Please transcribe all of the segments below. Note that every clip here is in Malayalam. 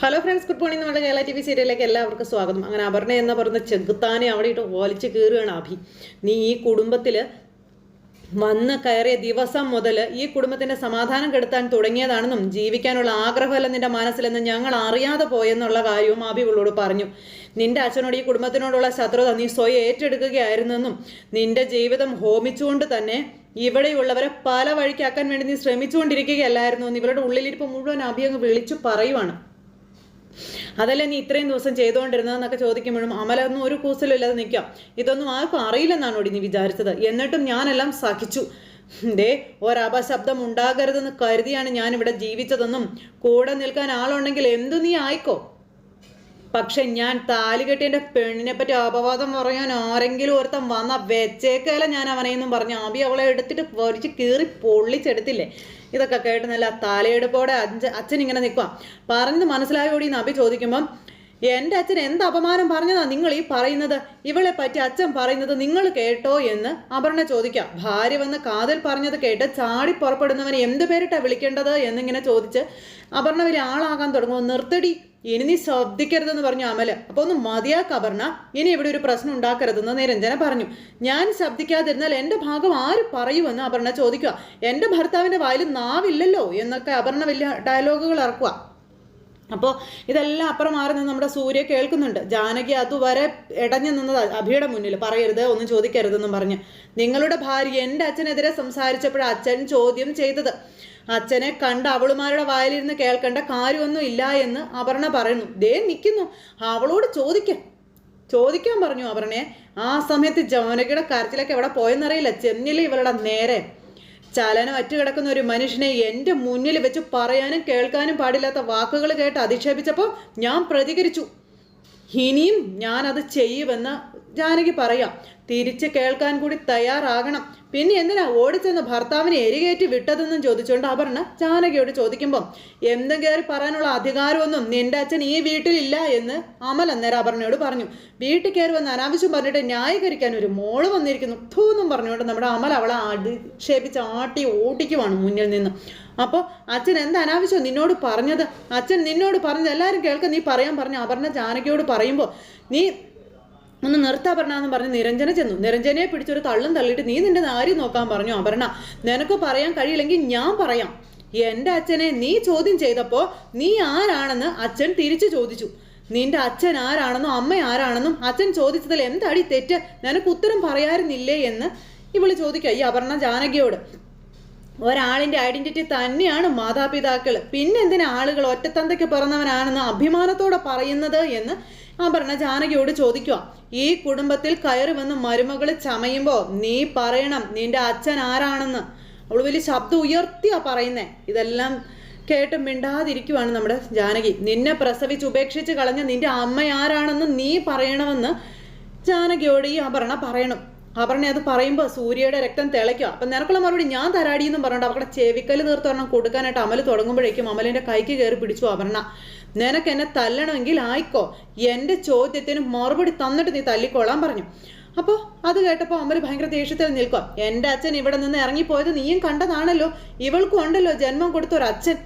ഹലോ ഫ്രണ്ട്സ് ഗുഡ് മോർണിംഗ് നമ്മുടെ കേരള ടി വി സീരിയലിലേക്ക് എല്ലാവർക്കും സ്വാഗതം. അങ്ങനെ അപർണ എന്ന് പറയുന്ന ചെകുത്താനെ അവിടെ ഇട്ട് ഓലിച്ച് കയറുകയാണ് അഭി നീ ഈ കുടുംബത്തിൽ വന്ന് കയറിയ ദിവസം മുതൽ ഈ കുടുംബത്തിന്റെ സമാധാനം കെടുത്താൻ തുടങ്ങിയതാണെന്നും ജീവിക്കാനുള്ള ആഗ്രഹമല്ല നിന്റെ മനസ്സിലെന്ന് ഞങ്ങൾ അറിയാതെ പോയെന്നുള്ള കാര്യവും ഉള്ളോട് പറഞ്ഞു. നിന്റെ അച്ഛനോട് ഈ കുടുംബത്തിനോടുള്ള ശത്രുത നീ സ്വയം ഏറ്റെടുക്കുകയായിരുന്നെന്നും നിന്റെ ജീവിതം ഹോമിച്ചുകൊണ്ട് തന്നെ ഇവിടെയുള്ളവരെ പല വഴിക്കാക്കാൻ വേണ്ടി നീ ശ്രമിച്ചുകൊണ്ടിരിക്കുകയല്ലായിരുന്നു ഇവരുടെ ഉള്ളിലിരിപ്പ് മുഴുവൻ അഭി അങ്ങ് വിളിച്ചു പറയുവാണ്. അതല്ലേ നീ ഇത്രയും ദിവസം ചെയ്തുകൊണ്ടിരുന്നതെന്നൊക്കെ ചോദിക്കുമ്പോഴും അമലൊന്നും ഒരു കൂസലും ഇല്ലാതെ നിൽക്കാം. ഇതൊന്നും ആർക്കും അറിയില്ലെന്നാണോടി നീ വിചാരിച്ചത്? എന്നിട്ടും ഞാനെല്ലാം സഹിച്ചു. ദേ ഒരപശബ്ദം ഉണ്ടാകരുതെന്ന് കരുതിയാണ് ഞാനിവിടെ ജീവിച്ചതെന്നും കൂടെ നിൽക്കാൻ ആളുണ്ടെങ്കിൽ എന്തു നീ ആയിക്കോ? പക്ഷെ ഞാൻ താലി കെട്ടിയന്റെ പെണ്ണിനെ പറ്റി അപവാദം പറയാൻ ആരെങ്കിലും ഒരുത്തം വന്ന വെച്ചേക്കല ഞാൻ അവനെ അവനെയെന്നും പറഞ്ഞു. ആബി അവളെ എടുത്തിട്ട് പൊരിച്ച് കീറി പൊള്ളിച്ചെടുത്തില്ലേ? ഇതൊക്കെ കേട്ട് നല്ല തലയെടുപ്പോടെ അഞ്ച അച്ഛൻ ഇങ്ങനെ നിൽക്കുക പറഞ്ഞ് മനസ്സിലായോടി നബി ചോദിക്കുമ്പം എന്റെ അച്ഛൻ എന്ത് അപമാനം പറഞ്ഞതാ നിങ്ങൾ ഈ പറയുന്നത്? ഇവളെ പറ്റി അച്ഛൻ പറയുന്നത് നിങ്ങൾ കേട്ടോ? എന്ന് അപർണ ചോദിക്കാം. ഭാര്യ വന്ന് കാതിൽ പറഞ്ഞത് കേട്ട് ചാടി പുറപ്പെടുന്നവനെ എന്ത് പേരിട്ടാ വിളിക്കേണ്ടത് എന്നിങ്ങനെ ചോദിച്ച് അപർണ വലിയ ആളാകാൻ തുടങ്ങുമോ നിർത്തടി ഇനി നീ ശ്രദ്ധിക്കരുതെന്ന് പറഞ്ഞു അമൽ. അപ്പൊ ഒന്ന് മതിയാക്ക അപർണ ഇനി ഇവിടെ ഒരു പ്രശ്നം ഉണ്ടാക്കരുതെന്ന് നിരഞ്ജന പറഞ്ഞു. ഞാൻ ശബ്ദിക്കാതിരുന്നാൽ എന്റെ ഭാഗം ആര് പറയുമെന്ന് അപർണ ചോദിക്കുക. എന്റെ ഭർത്താവിന്റെ വായിൽ നാവില്ലല്ലോ എന്നൊക്കെ അപർണ വലിയ ഡയലോഗുകൾ ഇറക്കുക. അപ്പോൾ ഇതെല്ലാം അപ്പുറം മാറി നിന്ന് നമ്മുടെ സൂര്യ കേൾക്കുന്നുണ്ട്. ജാനകി അതുവരെ ഇടഞ്ഞു നിന്നത് അഭിയുടെ മുന്നിൽ. പറയരുത് ഒന്നും ചോദിക്കരുതെന്നും പറഞ്ഞ്. നിങ്ങളുടെ ഭാര്യ എന്റെ അച്ഛനെതിരെ സംസാരിച്ചപ്പോഴാണ് അച്ഛൻ ചോദ്യം ചെയ്തത്. അച്ഛനെ കണ്ട് അവളുമാരുടെ വായിലിരുന്ന് കേൾക്കേണ്ട കാര്യമൊന്നും ഇല്ല എന്ന് അപർണ പറയുന്നു. ദേ നിൽക്കുന്നു അവളോട് ചോദിക്കാം. ചോദിക്കാൻ പറഞ്ഞു അപർണയെ. ആ സമയത്ത് ജോനകയുടെ കരച്ചിലൊക്കെ എവിടെ പോയെന്നറിയില്ല. ചെന്നില്ല ഇവളുടെ നേരെ. ചലനം അറ്റുകിടക്കുന്ന ഒരു മനുഷ്യനെ എന്റെ മുന്നിൽ വെച്ച് പറയാനും കേൾക്കാനും പാടില്ലാത്ത വാക്കുകൾ കേട്ട് അധിക്ഷേപിച്ചപ്പോൾ ഞാൻ പ്രതികരിച്ചു. ഇനിയും ഞാനത് ചെയ്യുമെന്ന് ജാനകി പറയാം. തിരിച്ച് കേൾക്കാൻ കൂടി തയ്യാറാകണം. പിന്നെ എന്തിനാ ഓടിച്ചെന്ന് ഭർത്താവിനെ എരികേറ്റി വിട്ടതെന്നും ചോദിച്ചുകൊണ്ട് അപർണ ജാനകിയോട് ചോദിക്കുമ്പം എന്തും കയറി പറയാനുള്ള അധികാരമൊന്നും നിന്റെ അച്ഛൻ ഈ വീട്ടിലില്ല എന്ന് അമൽ അന്നേരം അപർണയോട് പറഞ്ഞു. വീട്ടിൽ കയറി വന്ന് അനാവശ്യം പറഞ്ഞിട്ട് ന്യായീകരിക്കാൻ ഒരു മോൾ വന്നിരിക്കുന്നു ഥൂന്നും പറഞ്ഞുകൊണ്ട് നമ്മുടെ അമൽ അവളെ അധിക്ഷേപിച്ച് ആട്ടി ഓടിക്കുവാണ് മുന്നിൽ നിന്ന്. അപ്പോൾ അച്ഛൻ എന്ത് അനാവശ്യം നിന്നോട് പറഞ്ഞത്? അച്ഛൻ നിന്നോട് പറഞ്ഞത് എല്ലാവരും കേൾക്കാൻ നീ പറയാൻ പറഞ്ഞു അപർണ ജാനകിയോട് പറയുമ്പോൾ നീ ഒന്ന് നിർത്താ പറഞ്ഞ എന്ന് പറഞ്ഞ് നിരഞ്ജന ചെന്നു. നിരഞ്ജനയെ പിടിച്ചൊരു തള്ളും തള്ളിയിട്ട് നീ നിന്റെ നാരി നോക്കാൻ പറഞ്ഞു അപർണ. നിനക്ക് പറയാൻ കഴിയില്ലെങ്കിൽ ഞാൻ പറയാം. എന്റെ അച്ഛനെ നീ ചോദ്യം ചെയ്തപ്പോൾ നീ ആരാണെന്ന് അച്ഛൻ തിരിച്ചു ചോദിച്ചു. നിന്റെ അച്ഛൻ ആരാണെന്നും അമ്മ ആരാണെന്നും അച്ഛൻ ചോദിച്ചതിൽ എന്താടി തെറ്റ്? നിനക്ക് ഉത്തരം പറയാറുന്നില്ലേ എന്ന് ഇവൾ ചോദിക്കുക ഈ അപർണ ജാനകിയോട്. ഒരാളിന്റെ ഐഡന്റിറ്റി തന്നെയാണ് മാതാപിതാക്കൾ എന്തിനാ ആളുകൾ ഒറ്റത്തന്തയ്ക്ക് പിറന്നവനാണെന്ന് അഭിമാനത്തോടെ പറയുന്നത് എന്ന് അപർണ ജാനകിയോട് ചോദിക്കുക ഈ കുടുംബത്തിൽ കയറി വന്ന് മരുമകൾ ചമയുമ്പോൾ നീ പറയണം നിന്റെ അച്ഛൻ ആരാണെന്ന്? അവൾ വലിയ ശബ്ദം ഉയർത്തിയാ പറയുന്നേ. ഇതെല്ലാം കേട്ട് മിണ്ടാതിരിക്കുവാണ് നമ്മുടെ ജാനകി. നിന്നെ പ്രസവിച്ച് ഉപേക്ഷിച്ച് കളഞ്ഞ നിന്റെ അമ്മ ആരാണെന്ന് നീ പറയണമെന്ന് ജാനകിയോട് ഈ അപർണ പറയണം. അപർണ അത് പറയുമ്പോൾ സൂര്യയുടെ രക്തം തിളയ്ക്കുക അപ്പം നിനക്കുള്ള മറുപടി ഞാൻ തരാടി എന്നും പറഞ്ഞിട്ട് അവരുടെ ചെവിക്കൽ തീർത്തൊരെണ്ണം കൊടുക്കാനായിട്ട് അമൽ തുടങ്ങുമ്പോഴേക്കും അമലിന്റെ കൈക്ക് കയറി പിടിച്ചു അപർണ. നിനക്ക് എന്നെ തല്ലണമെങ്കിൽ ആയിക്കോ. എന്റെ ചോദ്യത്തിന് മറുപടി തന്നിട്ട് നീ തല്ലിക്കോളാൻ പറഞ്ഞു. അപ്പോൾ അത് കേട്ടപ്പോൾ അമൽ ഭയങ്കര ദേഷ്യത്തിൽ നിൽക്കുക എന്റെ അച്ഛൻ ഇവിടെ നിന്ന് ഇറങ്ങിപ്പോയത് നീയും കണ്ടതാണല്ലോ. ഇവൾക്കും ഉണ്ടല്ലോ ജന്മം കൊടുത്തൊരു അച്ഛൻ.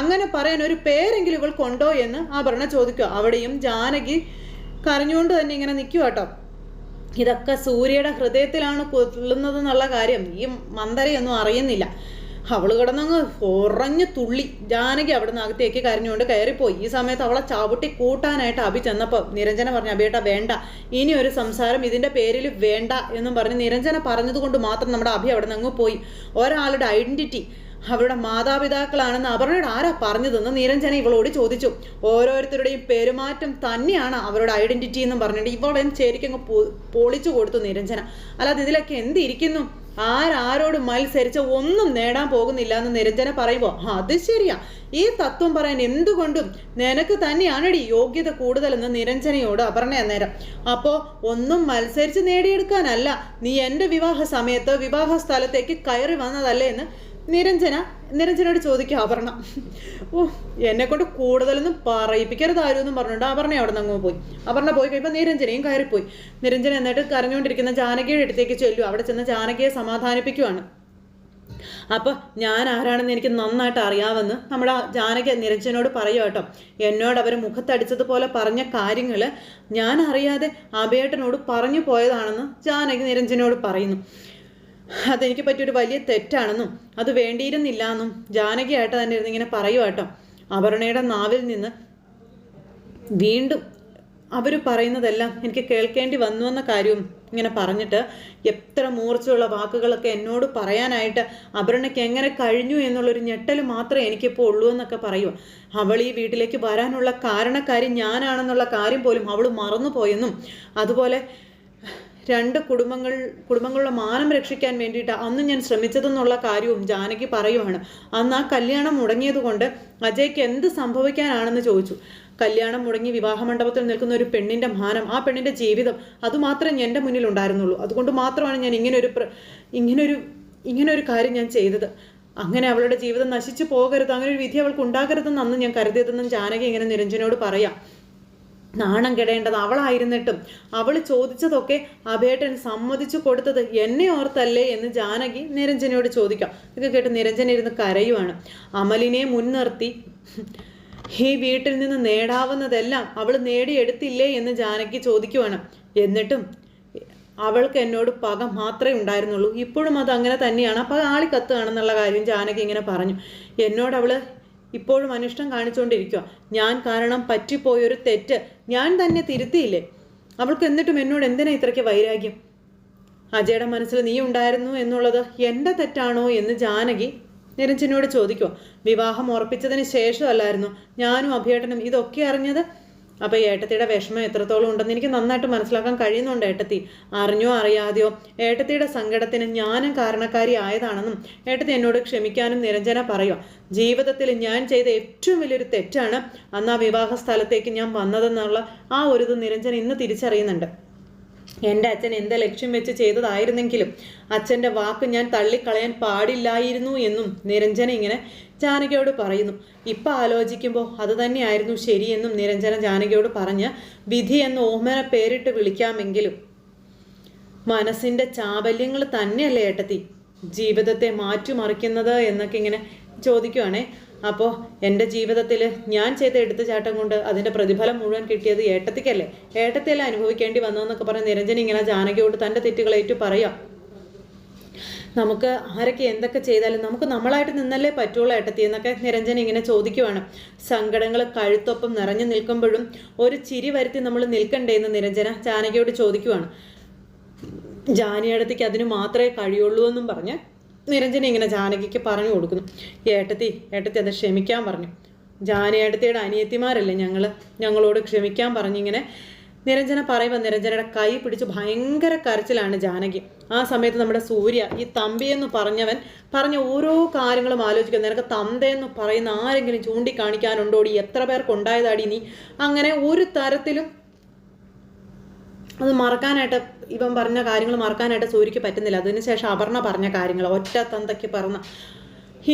അങ്ങനെ പറയാൻ ഒരു പേരെങ്കിലും ഇവൾക്കുണ്ടോ എന്ന് ആഭരണ ചോദിക്കുക അവിടെയും ജാനകി കരഞ്ഞുകൊണ്ട് തന്നെ ഇങ്ങനെ നിൽക്കുക കേട്ടോ ഇതൊക്കെ സൂര്യയുടെ ഹൃദയത്തിലാണ് കൊള്ളുന്നത് എന്നുള്ള കാര്യം ഈ മന്ദരയൊന്നും അറിയുന്നില്ല. അവൾ കിടന്നങ്ങ് ഉറഞ്ഞു തുള്ളി. ജാനകി അവിടെ നിന്ന് അകത്തേക്ക് കരഞ്ഞുകൊണ്ട് കയറിപ്പോയി. ഈ സമയത്ത് അവളെ ചവിട്ടി കൂട്ടാനായിട്ട് അഭി ചെന്നപ്പോൾ നിരഞ്ജന പറഞ്ഞു അഭിയേട്ട വേണ്ട. ഇനി ഒരു സംസാരം ഇതിന്റെ പേരിൽ വേണ്ട എന്നും പറഞ്ഞ് നിരഞ്ജന പറഞ്ഞതുകൊണ്ട് മാത്രം നമ്മുടെ അഭി അവിടെ നിന്ന് അങ്ങ് പോയി. ഒരാളുടെ ഐഡന്റിറ്റി അവരുടെ മാതാപിതാക്കളാണെന്ന് അപർണയോട് ആരാ പറഞ്ഞതെന്ന് നിരഞ്ജന ഇവളോട് ചോദിച്ചു. ഓരോരുത്തരുടെയും പെരുമാറ്റം തന്നെയാണ് അവരുടെ ഐഡന്റിറ്റി എന്നും പറഞ്ഞിട്ട് ഇവളെ ശരിക്കും പൊളിച്ചു കൊടുത്തു നിരഞ്ജന. അല്ലാതെ ഇതിലൊക്കെ എന്തിരിക്കുന്നു? ആരാരോട് മത്സരിച്ച ഒന്നും നേടാൻ പോകുന്നില്ല എന്ന് നിരഞ്ജന പറയുമ്പോൾ അത് ശരിയാ. ഈ തത്വം പറയാൻ എന്തുകൊണ്ടും നിനക്ക് തന്നെയാണടി യോഗ്യത കൂടുതലെന്ന് നിരഞ്ജനയോട് അപർണ നേരം അപ്പോൾ ഒന്നും മത്സരിച്ച് നേടിയെടുക്കാനല്ല നീ എന്റെ വിവാഹ സമയത്ത് വിവാഹ സ്ഥലത്തേക്ക് കയറി വന്നതല്ലേ എന്ന് നിരഞ്ജന നിരഞ്ജനോട് ചോദിക്കുക അപർണ ഓ എന്നെ കൊണ്ട് കൂടുതലൊന്നും പറയിപ്പിക്കരുത് ആരും എന്നും പറഞ്ഞുകൊണ്ട് അപർണ അവിടെ നിന്ന് അങ്ങ് പോയി. അപർണ പോയി കഴിയുമ്പോൾ നിരഞ്ജനയും കയറിപ്പോയി. നിരഞ്ജന എന്നിട്ട് കരഞ്ഞുകൊണ്ടിരിക്കുന്ന ജാനകിയുടെ അടുത്തേക്ക് ചെല്ലു. അവിടെ ചെന്ന് ജാനകിയെ സമാധാനിപ്പിക്കുവാണ്. അപ്പോൾ ഞാൻ ആരാണെന്ന് എനിക്ക് നന്നായിട്ട് അറിയാമെന്ന് നമ്മുടെ ജാനകി നിരഞ്ജനോട് പറയുക കേട്ടോ. എന്നോട് അവർ മുഖത്തടിച്ചതുപോലെ പറഞ്ഞ കാര്യങ്ങൾ ഞാൻ അറിയാതെ അഭയേട്ടനോട് പറഞ്ഞു പോയതാണെന്ന് ജാനകി നിരഞ്ജനോട് പറയുന്നു. അതെനിക്ക് പറ്റിയൊരു വലിയ തെറ്റാണെന്നും അത് വേണ്ടിയിരുന്നില്ല എന്നും ജാനകിയായിട്ട് തന്നെ ഇരുന്ന് ഇങ്ങനെ പറയുക കേട്ടോ. അപർണയുടെ നാവിൽ നിന്ന് വീണ്ടും അവർ പറയുന്നതെല്ലാം എനിക്ക് കേൾക്കേണ്ടി വന്നു എന്ന കാര്യവും ഇങ്ങനെ പറഞ്ഞിട്ട് എത്ര മൂർച്ചയുള്ള വാക്കുകളൊക്കെ എന്നോട് പറയാനായിട്ട് അപർണയ്ക്ക് എങ്ങനെ കഴിഞ്ഞു എന്നുള്ളൊരു ഞെട്ടൽ മാത്രമേ എനിക്കിപ്പോൾ ഉള്ളൂ എന്നൊക്കെ പറയുക അവൾ ഈ വീട്ടിലേക്ക് വരാനുള്ള കാരണക്കാരി ഞാനാണെന്നുള്ള കാര്യം പോലും അവൾ മറന്നുപോയെന്നും അതുപോലെ രണ്ട് കുടുംബങ്ങൾ കുടുംബങ്ങളുടെ മാനം രക്ഷിക്കാൻ വേണ്ടിയിട്ട് അന്ന് ഞാൻ ശ്രമിച്ചതെന്നുള്ള കാര്യവും ജാനകി പറയുവാണ്. അന്ന് ആ കല്യാണം മുടങ്ങിയതുകൊണ്ട് അജയ്ക്ക് എന്ത് സംഭവിക്കാനാണെന്ന് ചോദിച്ചു. കല്യാണം മുടങ്ങി വിവാഹ മണ്ഡപത്തിൽ നിൽക്കുന്ന ഒരു പെണ്ണിന്റെ മാനം ആ പെണ്ണിന്റെ ജീവിതം അതുമാത്രമേ എന്റെ മുന്നിൽ ഉണ്ടായിരുന്നുള്ളൂ അതുകൊണ്ട് മാത്രമാണ് ഞാൻ ഇങ്ങനൊരു ഇങ്ങനൊരു ഇങ്ങനൊരു കാര്യം ഞാൻ ചെയ്തത്. അങ്ങനെ അവളുടെ ജീവിതം നശിച്ചു പോകരുത് അങ്ങനെ ഒരു വിധി അവൾക്ക് ഉണ്ടാകരുതെന്ന് അന്ന് ഞാൻ കരുതിയതെന്നും ജാനകി ഇങ്ങനെ നിരഞ്ജനോട് പറയാം. നാണം കെടേണ്ടത് അവളായിരുന്നിട്ടും അവൾ ചോദിച്ചതൊക്കെ അഭേട്ടൻ സമ്മതിച്ചു കൊടുത്തത് എന്നെ ഓർത്തല്ലേ എന്ന് ജാനകി നിരഞ്ജനയോട് ചോദിക്കാം. ഇതൊക്കെ കേട്ട് നിരഞ്ജന ഇരുന്ന് കരയുവാണ്. അമലിനെ മുൻനിർത്തി ഈ വീട്ടിൽ നിന്ന് നേടാവുന്നതെല്ലാം അവൾ നേടിയെടുത്തില്ലേ? എന്ന് ജാനകി ചോദിക്കുവാണ്. എന്നിട്ടും അവൾക്ക് എന്നോട് പക മാത്രമേ ഉണ്ടായിരുന്നുള്ളൂ. ഇപ്പോഴും അത് അങ്ങനെ തന്നെയാണ്. അപ്പോൾ ആളി കത്തുകയാണെന്നുള്ള കാര്യം ജാനകി ഇങ്ങനെ പറഞ്ഞു. എന്നോട് അവൾ ഇപ്പോഴും അനിഷ്ടം കാണിച്ചുകൊണ്ടിരിക്കുക ഞാൻ കാരണം പറ്റിപ്പോയൊരു തെറ്റ് ഞാൻ തന്നെ തിരുത്തിയില്ലേ? അവൾക്ക് എന്നിട്ടും എന്നോട് എന്തിനാ ഇത്രയ്ക്ക് വൈരാഗ്യം? അജയുടെ മനസ്സിൽ നീ ഉണ്ടായിരുന്നു എന്നുള്ളത് എന്റെ തെറ്റാണോ എന്ന് ജാനകി നിരഞ്ജനോട് ചോദിക്കുക വിവാഹം ഉറപ്പിച്ചതിന് ശേഷമല്ലായിരുന്നു ഞാനും അഭിയേട്ടനും ഇതൊക്കെ അറിഞ്ഞത് അപ്പോൾ ഏട്ടത്തിയുടെ വിഷമം എത്രത്തോളം ഉണ്ടെന്ന് എനിക്ക് നന്നായിട്ട് മനസ്സിലാക്കാൻ കഴിയുന്നുണ്ട് ഏട്ടത്തി. അറിഞ്ഞോ അറിയാതെയോ ഏട്ടത്തിയുടെ സങ്കടത്തിന് ഞാനും കാരണക്കാരി ആയതാണെന്നും ഏട്ടത്തി എന്നോട് ക്ഷമിക്കാനും നിരഞ്ജന പറയുക ജീവിതത്തിൽ ഞാൻ ചെയ്ത ഏറ്റവും വലിയൊരു തെറ്റാണ് അന്ന് ആ വിവാഹ സ്ഥലത്തേക്ക് ഞാൻ വന്നതെന്നുള്ള ആ ഒരു ഇത് നിരഞ്ജന ഇന്ന് തിരിച്ചറിയുന്നുണ്ട്. എന്റെ അച്ഛൻ എന്ത് ലക്ഷ്യം വെച്ച് ചെയ്തതായിരുന്നെങ്കിലും അച്ഛന്റെ വാക്ക് ഞാൻ തള്ളിക്കളയാൻ പാടില്ലായിരുന്നു എന്നും നിരഞ്ജന ഇങ്ങനെ ജാനകിയോട് പറയുന്നു. ഇപ്പം ആലോചിക്കുമ്പോൾ അത് തന്നെയായിരുന്നു ശരിയെന്നും നിരഞ്ജന ജാനകിയോട് പറഞ്ഞ് വിധി എന്ന് ഓമന പേരിട്ട് വിളിക്കാമെങ്കിലും മനസ്സിന്റെ ചാബല്യങ്ങൾ തന്നെയല്ലേ ഏട്ടത്തി? ജീവിതത്തെ മാറ്റിമറിക്കുന്നത് എന്നൊക്കെ ഇങ്ങനെ ചോദിക്കുവാണേ. അപ്പോൾ എന്റെ ജീവിതത്തിൽ ഞാൻ ചെയ്ത എടുത്തുചാട്ടം കൊണ്ട് അതിന്റെ പ്രതിഫലം മുഴുവൻ കിട്ടിയത് ഏട്ടത്തിക്കല്ലേ? ഏട്ടത്തിയല്ല അനുഭവിക്കേണ്ടി വന്നതെന്നൊക്കെ പറഞ്ഞ് നിരഞ്ജൻ ഇങ്ങനെ ജാനകിയോട് തന്റെ തെറ്റുകളേറ്റു പറയാം. നമുക്ക് ആരൊക്കെ എന്തൊക്കെ ചെയ്താലും നമുക്ക് നമ്മളായിട്ട് നിന്നല്ലേ പറ്റുള്ളൂ ഏട്ടത്തി എന്നൊക്കെ നിരഞ്ജൻ ഇങ്ങനെ ചോദിക്കുവാണ്. സങ്കടങ്ങൾ കഴുത്തൊപ്പം നിറഞ്ഞു നിൽക്കുമ്പോഴും ഒരു ചിരി വരുത്തി നമ്മൾ നിൽക്കണ്ടേ എന്ന് നിരഞ്ജന ജാനകിയോട് ചോദിക്കുവാണ്. ജാനിയടത്തേക്ക് അതിന് മാത്രമേ കഴിയുള്ളൂ എന്നും പറഞ്ഞ് നിരഞ്ജന ഇങ്ങനെ ജാനകിക്ക് പറഞ്ഞു കൊടുക്കുന്നു. ഏട്ടത്തി ഏട്ടത്തി അത് ക്ഷമിക്കാൻ പറഞ്ഞു. ജാനേട്ടത്തിയുടെ അനിയത്തിമാരല്ലേ ഞങ്ങൾ ഞങ്ങളോട് ക്ഷമിക്കാൻ പറഞ്ഞിങ്ങനെ നിരഞ്ജന പറയുമ്പോൾ നിരഞ്ജനയുടെ കൈ പിടിച്ച് ഭയങ്കര കരച്ചിലാണ് ജാനകി. ആ സമയത്ത് നമ്മുടെ സൂര്യ ഈ തമ്പി എന്ന് പറഞ്ഞവൻ പറഞ്ഞ ഓരോ കാര്യങ്ങളും ആലോചിക്കുക നിനക്ക് തന്തയെന്ന് പറയുന്ന ആരെങ്കിലും ചൂണ്ടിക്കാണിക്കാനുണ്ടോടി? എത്ര പേർക്കുണ്ടായതാടി നീ? അങ്ങനെ ഒരു തരത്തിലും അത് മറക്കാനായിട്ട് ഇവൻ പറഞ്ഞ കാര്യങ്ങൾ മറക്കാനായിട്ട് സൂര്യക്ക് പറ്റുന്നില്ല. അതിനുശേഷം അപർണ പറഞ്ഞ കാര്യങ്ങൾ ഒറ്റ തന്തയ്ക്ക് പറഞ്ഞ.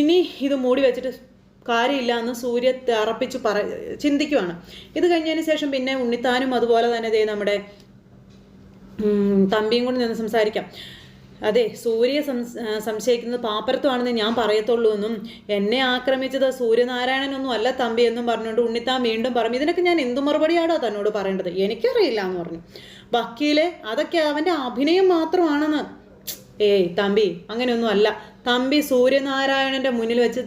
ഇനി ഇത് മൂടി വെച്ചിട്ട് കാര്യമില്ല എന്ന് സൂര്യ തറപ്പിച്ച് പറ ചിന്തിക്കുവാണ്. ഇത് കഴിഞ്ഞതിന് ശേഷം പിന്നെ ഉണ്ണിത്താനും അതുപോലെ തന്നെ ദേ നമ്മുടെ തമ്പിയും കൂടി നിന്ന് സംസാരിക്കാം. അതെ സൂര്യ സംശയിക്കുന്നത് പാപ്പരത്വമാണെന്ന് ഞാൻ പറയത്തുള്ളൂ എന്നും എന്നെ ആക്രമിച്ചത് സൂര്യനാരായണനൊന്നും അല്ല തമ്പി എന്നും പറഞ്ഞുകൊണ്ട് ഉണ്ണിത്താൻ വീണ്ടും പറഞ്ഞു. ഇതിനൊക്കെ ഞാൻ എന്തു മറുപടിയാണോ തന്നോട് പറയേണ്ടത്? എനിക്കറിയില്ല എന്ന് പറഞ്ഞു. വക്കീലെ അതൊക്കെ അവന്റെ അഭിനയം മാത്രമാണെന്ന്. ഏയ് തമ്പി അങ്ങനെയൊന്നും അല്ല. തമ്പി സൂര്യനാരായണന്റെ മുന്നിൽ വെച്ച്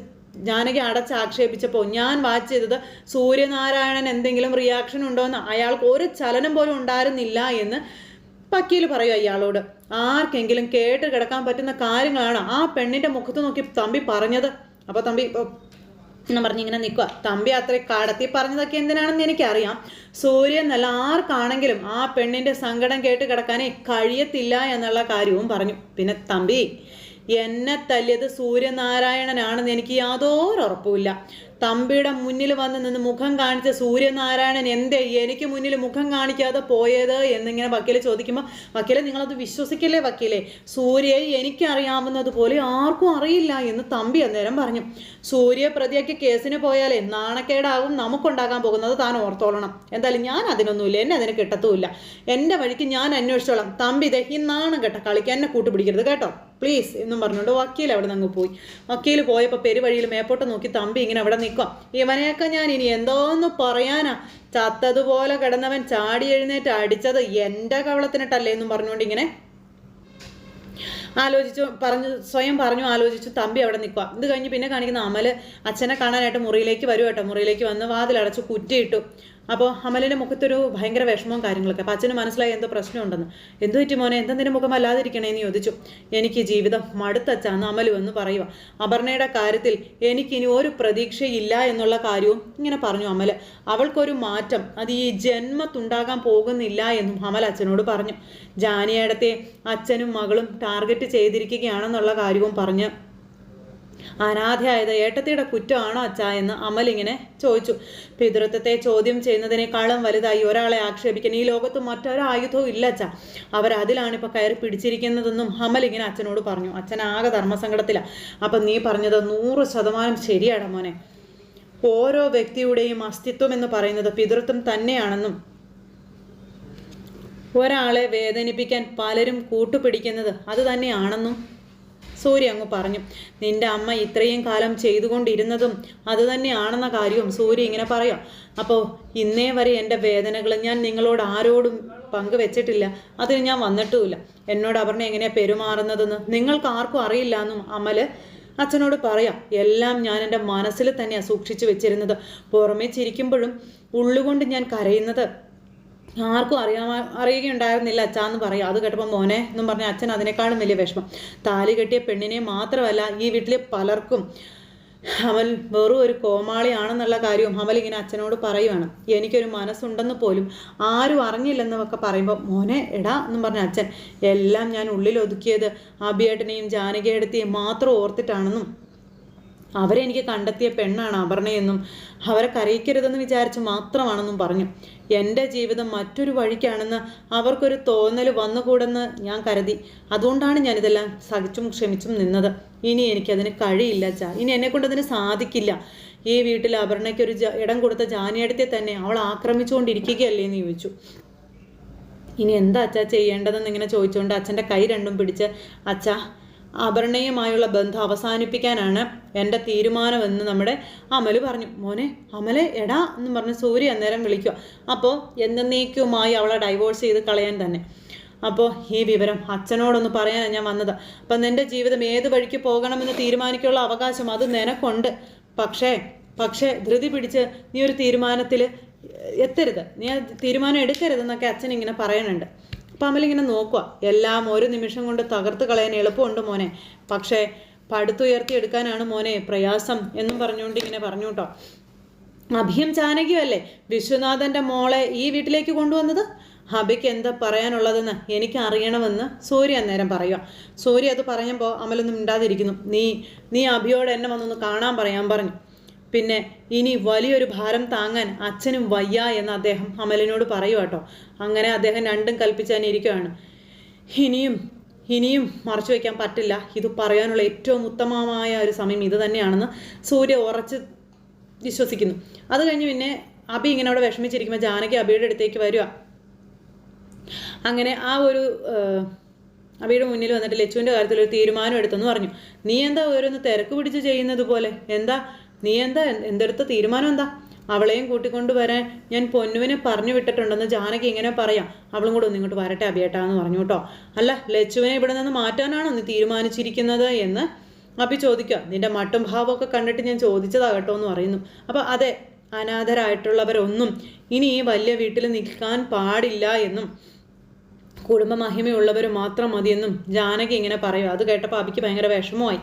ജാനകി അടച്ച് ആക്ഷേപിച്ചപ്പോൾ ഞാൻ വാച്ച് ചെയ്തത് സൂര്യനാരായണൻ എന്തെങ്കിലും റിയാക്ഷൻ ഉണ്ടോ എന്ന് അയാൾക്ക് ഒരു ചലനം പോലും ഉണ്ടായിരുന്നില്ല എന്ന് വക്കീൽ പറയും അയാളോട്. ആർക്കെങ്കിലും കേട്ട് കിടക്കാൻ പറ്റുന്ന കാര്യങ്ങളാണ് ആ പെണ്ണിന്റെ മുഖത്ത് നോക്കി തമ്പി പറഞ്ഞത്. അപ്പോൾ തമ്പി എന്ന് പറഞ്ഞിങ്ങനെ നിൽക്കുക തമ്പി അത്ര കടത്തി പറഞ്ഞതൊക്കെ എന്തിനാണെന്ന് എനിക്കറിയാം. സൂര്യൻ നല്ല ആർക്കാണെങ്കിലും ആ പെണ്ണിന്റെ സങ്കടം കേട്ട് കിടക്കാനേ കഴിയത്തില്ല എന്നുള്ള കാര്യവും പറഞ്ഞു. പിന്നെ തമ്പി എന്നെ തല്ലിയത് സൂര്യനാരായണനാണെന്ന് എനിക്ക് യാതൊരു ഉറപ്പുമില്ല. തമ്പിയുടെ മുന്നിൽ വന്ന് നിന്ന് മുഖം കാണിച്ച സൂര്യനാരായണൻ എന്തേ? എനിക്ക് മുന്നിൽ മുഖം കാണിക്കാതെ പോയത്? എന്നിങ്ങനെ വക്കീൽ ചോദിക്കുമ്പോൾ വക്കീലെ നിങ്ങളത് വിശ്വസിക്കില്ലേ വക്കീലെ? സൂര്യയെ എനിക്കറിയാവുന്നതുപോലെ ആർക്കും അറിയില്ല എന്ന് തമ്പി അന്നേരം പറഞ്ഞു. സൂര്യ പ്രതിയാക്കി കേസിന് പോയാലേ നാണക്കേടാവും നമുക്കുണ്ടാകാൻ പോകുന്നത് താൻ ഓർത്തോളണം. എന്തായാലും ഞാൻ അതിനൊന്നുമില്ല എന്നെ അതിന് കിട്ടത്തുമില്ല. എന്റെ വഴിക്ക് ഞാൻ അന്വേഷിച്ചോളാം. തമ്പി ഇതേ ഈ നാണം കേട്ട കളിക്കാൻ എന്നെ കൂട്ടുപിടിക്കരുത് കേട്ടോ. പ്ലീസ് എന്നും പറഞ്ഞുകൊണ്ട് വക്കീൽ അവിടെ നിന്ന് അങ്ങ് പോയി. വക്കീൽ പോയപ്പോൾ പെരുവഴിയിൽ മേപ്പോട്ട് നോക്കി തമ്പി ഇങ്ങനെ അവിടെ നിൽക്കാം ഇവനെയൊക്കെ ഞാൻ ഇനി എന്തോന്ന് പറയാനാ? ചത്തതുപോലെ കിടന്നവൻ ചാടി എഴുന്നേറ്റ് അടിച്ചത് എന്റെ കവളത്തിനിട്ടല്ലേ എന്നും പറഞ്ഞുകൊണ്ട് ഇങ്ങനെ ആലോചിച്ചു പറഞ്ഞു സ്വയം പറഞ്ഞു ആലോചിച്ചു തമ്പി അവിടെ നിൽക്കുക ഇത് കഴിഞ്ഞ് പിന്നെ കാണിക്കുന്ന അമൽ അച്ഛനെ കാണാനായിട്ട് മുറിയിലേക്ക് വരുവാട്ടോ മുറിയിലേക്ക് വന്ന് വാതിലടച്ച് കുറ്റിയിട്ടു. അപ്പോൾ അമലിന്റെ മുഖത്തൊരു ഭയങ്കര വിഷമവും കാര്യങ്ങളൊക്കെ. അപ്പോൾ അച്ഛന് മനസ്സിലായി എന്തോ പ്രശ്നമുണ്ടെന്ന്. എന്തു പറ്റി മോനെ? എന്തെന്തിന്റെ മുഖം അല്ലാതിരിക്കണേ എന്ന് ചോദിച്ചു. എനിക്ക് ജീവിതം മടുത്തച്ചാന്ന് അമലു എന്ന് പറയുക അപർണയുടെ കാര്യത്തിൽ എനിക്കിനി ഒരു പ്രതീക്ഷയില്ല എന്നുള്ള കാര്യവും ഇങ്ങനെ പറഞ്ഞു അമൽ. അവൾക്കൊരു മാറ്റം. അത് ഈ ജന്മത്തുണ്ടാകാൻ പോകുന്നില്ല എന്നും അമൽ അച്ഛനോട് പറഞ്ഞു. ജാനിയടത്തെ അച്ഛനും മകളും ടാർഗറ്റ് ചെയ്തിരിക്കുകയാണെന്നുള്ള കാര്യവും പറഞ്ഞ് അനാഥയായത് ഏട്ടത്തിയുടെ കുറ്റമാണോ അച്ഛാ എന്ന് അമൽ ഇങ്ങനെ ചോദിച്ചു. പിതൃത്വത്തെ ചോദ്യം ചെയ്യുന്നതിനേക്കാളും വലുതായി ഒരാളെ ആക്ഷേപിക്കാൻ ഈ ലോകത്ത് മറ്റൊരായുധവും ഇല്ല അച്ഛാ. അവരതിലാണിപ്പോൾ കയറി പിടിച്ചിരിക്കുന്നതെന്നും അമൽ ഇങ്ങനെ അച്ഛനോട് പറഞ്ഞു. അച്ഛൻ ആകെ ധർമ്മസങ്കടത്തിലാണ് അപ്പം നീ പറഞ്ഞത് നൂറ് ശതമാനം ശരിയാണ് മോനെ. ഓരോ വ്യക്തിയുടെയും അസ്തിത്വം എന്ന് പറയുന്നത് പിതൃത്വം തന്നെയാണെന്നും ഒരാളെ വേദനിപ്പിക്കാൻ പലരും കൂട്ടുപിടിക്കുന്നത് അത് തന്നെയാണെന്നും സൂര്യ അങ്ങ് പറഞ്ഞു നിന്റെ അമ്മ ഇത്രയും കാലം ചെയ്തുകൊണ്ടിരുന്നതും അത് തന്നെയാണെന്ന കാര്യവും സൂര്യ ഇങ്ങനെ പറയാം. അപ്പോൾ ഇന്നേ വരെ എന്റെ വേദനകൾ ഞാൻ നിങ്ങളോട് ആരോടും പങ്കുവെച്ചിട്ടില്ല. അതിന് ഞാൻ വന്നിട്ടുമില്ല. എന്നോട് അപർണ എങ്ങനെയാണ് പെരുമാറുന്നതെന്ന് നിങ്ങൾക്ക് ആർക്കും അറിയില്ല എന്നും അമൽ അച്ഛനോട് പറയാം എല്ലാം ഞാൻ എന്റെ മനസ്സിൽ തന്നെയാണ് സൂക്ഷിച്ചു വെച്ചിരുന്നത്. പുറമേ ചിരിക്കുമ്പോഴും ഉള്ളുകൊണ്ട് ഞാൻ കരയുന്നത് ആർക്കും അറിയാമ അറിയുകയുണ്ടായിരുന്നില്ല അച്ഛാന്ന് പറയും. അത് കേട്ടപ്പോൾ മോനെ എന്നും പറഞ്ഞ അച്ഛൻ അതിനേക്കാളും വലിയ വിഷമം. താലി കെട്ടിയ പെണ്ണിനെ മാത്രമല്ല ഈ വീട്ടിലെ പലർക്കും അമൽ വെറും ഒരു കോമാളിയാണെന്നുള്ള കാര്യവും അമൽ ഇങ്ങനെ അച്ഛനോട് പറയുവാണ്. എനിക്കൊരു മനസ്സുണ്ടെന്ന് പോലും ആരും അറിഞ്ഞില്ലെന്നൊക്കെ പറയുമ്പോൾ മോനെ എടാ എന്നും പറഞ്ഞ അച്ഛൻ എല്ലാം ഞാൻ ഉള്ളിൽ ഒതുക്കിയത് അഭിയേട്ടനെയും ജാനകിയെടുത്തിയും മാത്രം ഓർത്തിട്ടാണെന്നും അവരെനിക്ക് കണ്ടെത്തിയ പെണ്ണാണ് അപർണയെന്നും അവരെ കരയിക്കരുതെന്ന് വിചാരിച്ച് മാത്രമാണെന്നും പറഞ്ഞു. എന്റെ ജീവിതം മറ്റൊരു വഴിക്കാണെന്ന് അവർക്കൊരു തോന്നൽ വന്നുകൂടെന്ന് ഞാൻ കരുതി. അതുകൊണ്ടാണ് ഞാനിതെല്ലാം സഹിച്ചും ക്ഷമിച്ചും നിന്നത്. ഇനി എനിക്കതിന് കഴിയില്ല ചാ ഇനി എന്നെക്കൊണ്ട് അതിന് സാധിക്കില്ല. ഈ വീട്ടിൽ അപർണയ്ക്കൊരു ഇടം കൊടുത്ത ജാനിയടത്തെ തന്നെ അവൾ ആക്രമിച്ചുകൊണ്ടിരിക്കുകയല്ലേ എന്ന് ചോദിച്ചു. ഇനി എന്താ അച്ഛാ ചെയ്യേണ്ടതെന്ന് ഇങ്ങനെ ചോദിച്ചുകൊണ്ട് അച്ഛന്റെ കൈ രണ്ടും പിടിച്ച് അച്ഛാ അപർണയുമായുള്ള ബന്ധം അവസാനിപ്പിക്കാനാണ് എന്റെ തീരുമാനമെന്ന് നമ്മുടെ അമൽ പറഞ്ഞു. മോനെ അമലെ എടാ എന്ന് പറഞ്ഞ് സൂര്യ അന്നേരം വിളിക്കുക. അപ്പോൾ എന്നേക്കുമായി അവളെ ഡൈവോഴ്സ് ചെയ്ത് കളയാൻ തന്നെ. അപ്പോൾ ഈ വിവരം അച്ഛനോടൊന്ന് പറയാനാണ് ഞാൻ വന്നത്. അപ്പം നിന്റെ ജീവിതം ഏത് വഴിക്ക് പോകണമെന്ന് തീരുമാനിക്കാനുള്ള അവകാശം അത് നിനക്കുണ്ട്. പക്ഷേ പക്ഷേ ധൃതി പിടിച്ച് നീ ഒരു തീരുമാനത്തിൽ എത്തരുത്. നീ തീരുമാനം എടുക്കരുതെന്നൊക്കെ അച്ഛൻ ഇങ്ങനെ പറയുന്നുണ്ട് അപ്പം അമലിങ്ങനെ നോക്കുക എല്ലാം ഒരു നിമിഷം കൊണ്ട് തകർത്ത് കളയാൻ എളുപ്പമുണ്ട് മോനെ. പക്ഷേ പടുത്തുയർത്തിയെടുക്കാനാണ് മോനെ പ്രയാസം എന്നും പറഞ്ഞുകൊണ്ട് ഇങ്ങനെ പറഞ്ഞു കേട്ടോ അഭിയം ചാനകിയല്ലേ വിശ്വനാഥന്റെ മോളെ ഈ വീട്ടിലേക്ക് കൊണ്ടുവന്നത്? അഭിക്ക് എന്താ പറയാനുള്ളതെന്ന് എനിക്ക് അറിയണമെന്ന് സൂര്യ അന്നേരം പറയുക സൂര്യ അത് പറയുമ്പോൾ അമലൊന്നും ഇണ്ടാതിരിക്കുന്നു നീ നീ അഭിയോട് എന്നെ വന്നൊന്ന് കാണാൻ പറയാൻ പറഞ്ഞു. പിന്നെ ഇനി വലിയൊരു ഭാരം താങ്ങാൻ അച്ഛനും വയ്യ എന്ന് അദ്ദേഹം അമലിനോട് പറയുക കേട്ടോ. അങ്ങനെ അദ്ദേഹം രണ്ടും കൽപ്പിച്ചാനിരിക്കുകയാണ് ഇനിയും ഇനിയും മറച്ചു വയ്ക്കാൻ പറ്റില്ല. ഇത് പറയാനുള്ള ഏറ്റവും ഉത്തമമായ ഒരു സമയം ഇത് തന്നെയാണെന്ന് സൂര്യ ഉറച്ച് വിശ്വസിക്കുന്നു. അത് കഴിഞ്ഞ് പിന്നെ അബി ഇങ്ങനെ അവിടെ വിഷമിച്ചിരിക്കുമ്പോൾ ജാനകി അബിയുടെ അടുത്തേക്ക് വരിക അങ്ങനെ ആ ഒരു അബിയുടെ മുന്നിൽ വന്നിട്ട് ലച്ചുവിന്റെ കാര്യത്തിൽ ഒരു തീരുമാനം എടുത്തെന്ന് പറഞ്ഞു. നീ എന്താ ഓരോന്ന് തിരക്ക് പിടിച്ച് ചെയ്യുന്നത് പോലെ? എന്താ നീ എന്താ? എന്തെടുത്ത തീരുമാനം എന്താ? അവളെയും കൂട്ടിക്കൊണ്ട് വരാൻ ഞാൻ പൊന്നുവിനെ പറഞ്ഞു വിട്ടിട്ടുണ്ടെന്ന് ജാനകി ഇങ്ങനെ പറയാം. അവളും കൂടെ ഒന്ന് ഇങ്ങോട്ട് വരട്ടെ അഭിയേട്ടാന്ന് പറഞ്ഞു കേട്ടോ. അല്ല ലച്ചുവിനെ ഇവിടെ നിന്ന് മാറ്റാനാണോ നീ തീരുമാനിച്ചിരിക്കുന്നത് എന്ന് അപ്പി ചോദിക്കുക നിന്റെ മട്ടും ഭാവമൊക്കെ കണ്ടിട്ട് ഞാൻ ചോദിച്ചതാ കേട്ടോ എന്ന് പറയുന്നു. അപ്പോൾ അതെ അനാഥരായിട്ടുള്ളവരൊന്നും ഇനി ഈ വലിയ വീട്ടിൽ നിൽക്കാൻ പാടില്ല എന്നും കുടുംബ മഹിമയുള്ളവർ മാത്രം മതിയെന്നും ജാനകി ഇങ്ങനെ പറയും. അത് കേട്ടപ്പോൾ അബിക്ക് ഭയങ്കര വിഷമമായി.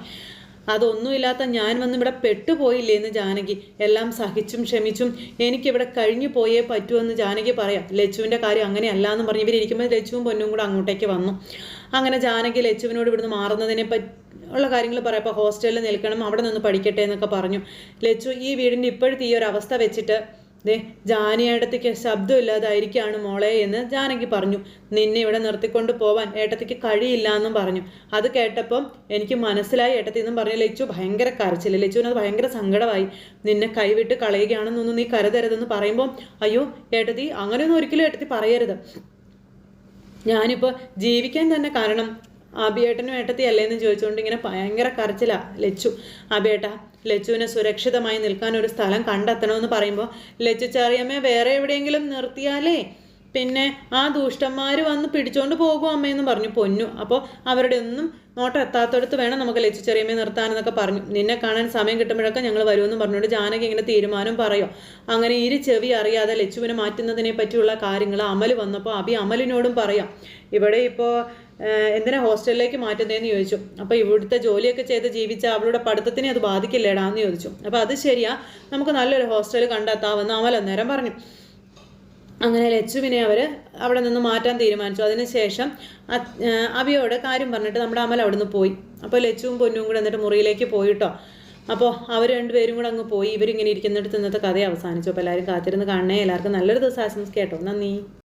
അതൊന്നുമില്ലാത്ത ഞാൻ വന്ന് ഇവിടെ പെട്ടുപോയില്ലേ എന്ന് ജാനകി. എല്ലാം സഹിച്ചും ക്ഷമിച്ചും എനിക്കിവിടെ കഴിഞ്ഞു പോയേ പറ്റുമെന്ന് ജാനകി പറയാം. ലച്ചുവിന്റെ കാര്യം അങ്ങനെയല്ല എന്ന് പറഞ്ഞ് ഇവരിയ്ക്കുമ്പോൾ ലച്ചുവും പൊന്നും കൂടെ അങ്ങോട്ടേക്ക് വന്നു. അങ്ങനെ ജാനകി ലച്ചുവിനോട് ഇവിടുന്ന് മാറുന്നതിനെ ഉള്ള കാര്യങ്ങൾ പറയാം അപ്പോൾ ഹോസ്റ്റലിൽ നിൽക്കണം അവിടെ നിന്ന് പഠിക്കട്ടെ എന്നൊക്കെ പറഞ്ഞു. ലച്ചു ഈ വീടിന്റെ ഇപ്പോഴത്തെ ഈ ഒരു അവസ്ഥ വെച്ചിട്ട് ദേ ജാനിയേടത്തേക്ക് ഏട്ടത്തിക്ക് ശബ്ദമില്ലാതായിരിക്കാണ് മോളെ എന്ന് ജാനകി പറഞ്ഞു. നിന്നെ ഇവിടെ നിർത്തിക്കൊണ്ട് പോവാൻ ഏട്ടത്തേക്ക് കഴിയില്ല എന്നും പറഞ്ഞു. അത് കേട്ടപ്പം എനിക്ക് മനസ്സിലായി ഏട്ടത്തി എന്നും പറഞ്ഞു ലച്ചു ഭയങ്കര കരച്ചില്ല ലച്ചുവിനത് ഭയങ്കര സങ്കടമായി. നിന്നെ കൈവിട്ട് കളയുകയാണെന്നൊന്നും നീ കരുതരുതെന്ന് പറയുമ്പോൾ അയ്യോ ഏട്ടത്തി അങ്ങനെയൊന്നും ഒരിക്കലും ഏട്ടത്തി പറയരുത്. ഞാനിപ്പോൾ ജീവിക്കാൻ തന്നെ കാരണം അബിയേട്ടനും ഏട്ടത്തി അല്ലേന്ന് ചോദിച്ചുകൊണ്ട് ഇങ്ങനെ ഭയങ്കര കരച്ചിലാ ലച്ചു. അഭിയേട്ട ലച്ചുവിനെ സുരക്ഷിതമായി നിൽക്കാൻ ഒരു സ്ഥലം കണ്ടെത്തണമെന്ന് പറയുമ്പോൾ ലച്ചു ചെറിയമ്മയെ വേറെ എവിടെയെങ്കിലും നിർത്തിയാലേ? പിന്നെ ആ ദുഷ്ടന്മാർ വന്ന് പിടിച്ചോണ്ട് പോകും അമ്മയെന്ന് പറഞ്ഞു പൊന്നു. അപ്പോൾ അവരുടെ ഒന്നും നോട്ടം എത്താത്തടത്ത് വേണം നമുക്ക് ലച്ചു ചെറിയമ്മയെ നിർത്താനെന്നൊക്കെ പറഞ്ഞു. നിന്നെ കാണാൻ സമയം കിട്ടുമ്പോഴൊക്കെ ഞങ്ങൾ വരുമെന്ന് പറഞ്ഞുകൊണ്ട് ജാനകി ഇങ്ങനെ തീരുമാനം പറയോ. അങ്ങനെ ഇരു ചെവി അറിയാതെ ലച്ചുവിനെ മാറ്റുന്നതിനെ പറ്റിയുള്ള കാര്യങ്ങൾ അമൽ വന്നപ്പോൾ അഭി അമലിനോടും പറയാം. ഇവിടെ ഇപ്പോൾ എന്തിനാ ഹോസ്റ്റലിലേക്ക് മാറ്റുന്നതെന്ന് ചോദിച്ചു. അപ്പോൾ ഇവിടുത്തെ ജോലിയൊക്കെ ചെയ്ത് ജീവിച്ച അവളുടെ പഠിത്തത്തിനെ അത് ബാധിക്കില്ലേടാ എന്ന് ചോദിച്ചു. അപ്പോൾ അത് ശരിയാ. നമുക്ക് നല്ലൊരു ഹോസ്റ്റൽ കണ്ടെത്താമെന്ന് അമൽ അന്നേരം പറഞ്ഞു. അങ്ങനെ ലച്ചുവിനെ അവർ അവിടെ നിന്ന് മാറ്റാൻ തീരുമാനിച്ചു. അതിനുശേഷം അത്- അവിയോട് കാര്യം പറഞ്ഞിട്ട് നമ്മുടെ അമൽ നിന്ന് പോയി. അപ്പോൾ ലച്ചുവും പൊന്നും കൂടെ എന്നിട്ട് മുറിയിലേക്ക് പോയിട്ടോ. അപ്പോൾ അവർ രണ്ടുപേരും കൂടെ അങ്ങ് പോയി. ഇവരിങ്ങനെ ഇരിക്കുന്നിടത്ത് ഇന്നത്തെ കഥ അവസാനിച്ചു. അപ്പോൾ എല്ലാവരും കാത്തിരുന്ന് കാണണേ. എല്ലാവർക്കും നല്ലൊരു ദിവസം ആശംസിക്കാം കേട്ടോ. നന്ദി.